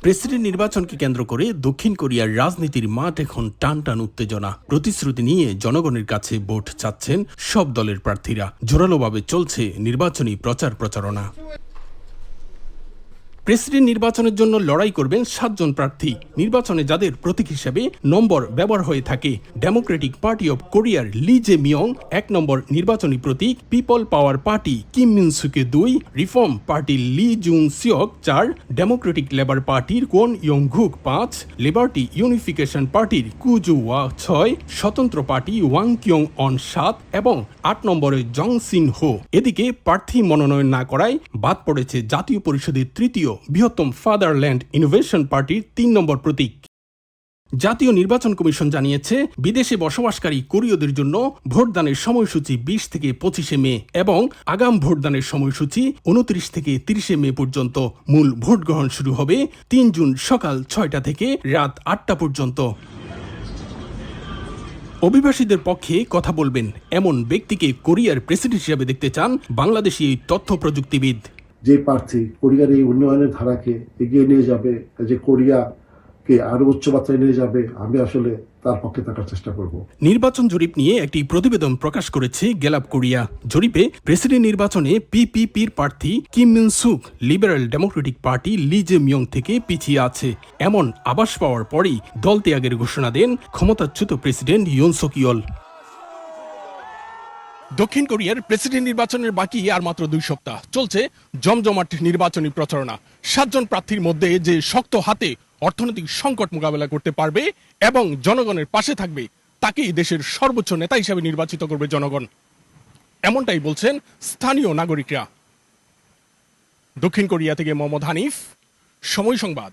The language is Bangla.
প্রেসিডেন্ট নির্বাচনকে কেন্দ্র করে দক্ষিণ কোরিয়ার রাজনীতির মাঠ এখন টান টান উত্তেজনা। প্রতিশ্রুতি নিয়ে জনগণের কাছে ভোট চাচ্ছেন সব দলের প্রার্থীরা। জোরালোভাবে চলছে নির্বাচনী প্রচার প্রচারণা। প্রেসিডেন্ট নির্বাচনের জন্য লড়াই করবেন সাতজন প্রার্থী। নির্বাচনে যাদের প্রতীক হিসেবে নম্বর ব্যবহার হয়ে থাকে ডেমোক্রেটিক পার্টি অব কোরিয়ার লি জে মিয়ং এক নম্বর নির্বাচনী প্রতীক People Power Party Kim Min সুকে দুই Reform Party Lee Jun Seok চার ডেমোক্রেটিক লেবার পার্টির কোন ইয়ং ঘুক পাঁচ লিবার্টি ইউনিফিকেশন পার্টির কুজু ওয়া ছয় স্বতন্ত্র পার্টি ওয়াং কিয়ং অন সাত এবং আট নম্বরে জং সিন হো এদিকে প্রার্থী মনোনয়ন না করায় বাদ পড়েছে জাতীয় পরিষদের তৃতীয়। বৃহত্তম ফাদারল্যান্ড ইনোভেশন পার্টির তিন নম্বর প্রতীক। জাতীয় নির্বাচন কমিশন জানিয়েছে, বিদেশে বসবাসকারী কোরীয়দের জন্য ভোটদানের সময়সূচি বিশ থেকে পঁচিশে মে এবং আগাম ভোটদানের সময়সূচি উনত্রিশ থেকে তিরিশে মে পর্যন্ত। মূল ভোট গ্রহণ শুরু হবে তিন জুন সকাল ছয়টা থেকে রাত আটটা পর্যন্ত। অভিবাসীদের পক্ষে কথা বলবেন এমন ব্যক্তিকে কোরিয়ার প্রেসিডেন্ট হিসেবে দেখতে চান বাংলাদেশি এই তথ্য প্রযুক্তিবিদ যে প্রার্থী কোরিয়ার এই উন্নয়নের ধারাকে এগিয়ে নিয়ে যাবে, যে কোরিয়াকে নিয়ে যাবে, আমি আসলে তার পক্ষে থাকার চেষ্টা করব। নির্বাচন জরিপ নিয়ে একটি প্রতিবেদন প্রকাশ করেছে গেলাপ কোরিয়া। জরিপে প্রেসিডেন্ট নির্বাচনে পিপিপির প্রার্থী Kim Min Suk Liberal Democratic Party Lee Jae Myung থেকে পিছিয়ে আছে। এমন আবাস পাওয়ার পরেই দল ত্যাগের ঘোষণা দেন ক্ষমতাচ্যুত প্রেসিডেন্ট ইউন সোকিওল দক্ষিণ কোরিয়ার প্রেসিডেন্ট নির্বাচনের বাকি আর মাত্র দুই সপ্তাহ। চলছে জমজমাট নির্বাচনী প্রচারণা। সাতজন প্রার্থীর মধ্যে যে শক্ত হাতে অর্থনৈতিক সংকট মোকাবেলা করতে পারবে এবং জনগণের পাশে থাকবে, তাকেই দেশের সর্বোচ্চ নেতা হিসেবে নির্বাচিত করবে জনগণ। এমনটাই বলছেন স্থানীয় নাগরিকরা। দক্ষিণ কোরিয়া থেকে মোহাম্মদ হানিফ, সময় সংবাদ।